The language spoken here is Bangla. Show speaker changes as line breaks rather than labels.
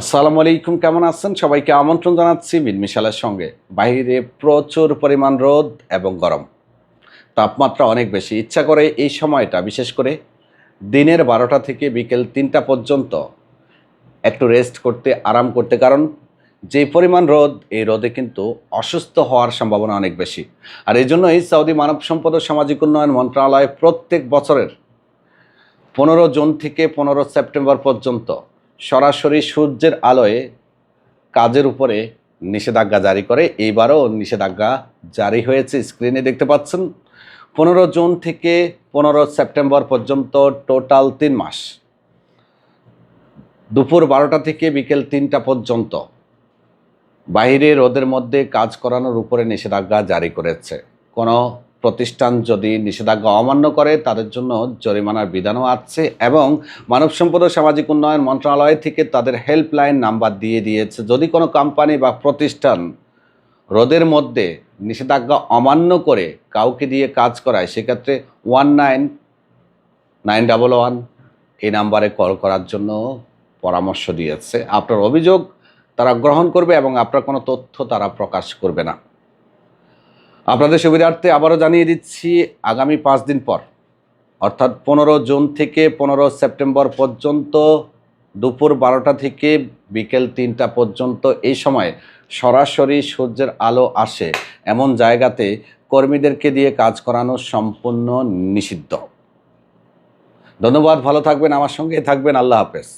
আসসালামু আলাইকুম, কেমন আছেন? সবাইকে আমন্ত্রণ জানাচ্ছি মিনমিশালের সঙ্গে। বাইরে প্রচুর পরিমাণ রোদ এবং গরম। তাপমাত্রা অনেক বেশি। ইচ্ছা করে এই সময়টা, বিশেষ করে দিনের বারোটা থেকে বিকেল তিনটা পর্যন্ত একটু রেস্ট করতে, আরাম করতে। কারণ যে পরিমাণ রোদ, এই রোদে কিন্তু অসুস্থ হওয়ার সম্ভাবনা অনেক বেশি। আর এই জন্যই সৌদি মানব সম্পদ ও সামাজিক উন্নয়ন মন্ত্রণালয় প্রত্যেক বছরের পনেরো জুন থেকে পনেরো সেপ্টেম্বর পর্যন্ত সরাসরি সূর্যের আলোয় কাজের উপরে নিষেধাজ্ঞা জারি করে। এইবারও নিষেধাজ্ঞা জারি হয়েছে স্ক্রিনে দেখতে পাচ্ছেন। পনেরো জুন থেকে পনেরো সেপ্টেম্বর পর্যন্ত টোটাল তিন মাস। দুপুর বারোটা থেকে বিকেল তিনটা পর্যন্ত বাইরে রোদের মধ্যে কাজ করানোর উপরে নিষেধাজ্ঞা জারি করেছে। কোনো প্রতিষ্ঠান যদি নিষেধাজ্ঞা অমান্য করে, তাদের জন্য জরিমানার বিধানও আছে এবং মানব সম্পদ ও সামাজিক উন্নয়ন মন্ত্রণালয় থেকে তাদের হেল্পলাইন নাম্বার দিয়ে দিয়েছে। যদি কোনো কোম্পানি বা প্রতিষ্ঠান রোদের মধ্যে নিষেধাজ্ঞা অমান্য করে কাউকে দিয়ে কাজ করায়, সেক্ষেত্রে one nine nine double one এই নাম্বারে কল করার জন্য পরামর্শ দিয়েছে। আপনার অভিযোগ তারা গ্রহণ করবে এবং আপনার কোনো তথ্য তারা প্রকাশ করবে না। আপনাদের সুবিধার্থে আবারও জানিয়ে দিচ্ছি, আগামী পাঁচ দিন পর, অর্থাৎ পনেরো জুন থেকে পনেরো সেপ্টেম্বর পর্যন্ত দুপুর বারোটা থেকে বিকেল তিনটা পর্যন্ত এই সময় সরাসরি সূর্যের আলো আসে এমন জায়গাতে কর্মীদেরকে দিয়ে কাজ করানো সম্পূর্ণ নিষিদ্ধ। ধন্যবাদ, ভালো থাকবেন, আমার সঙ্গে থাকবেন, আল্লাহ হাফেজ।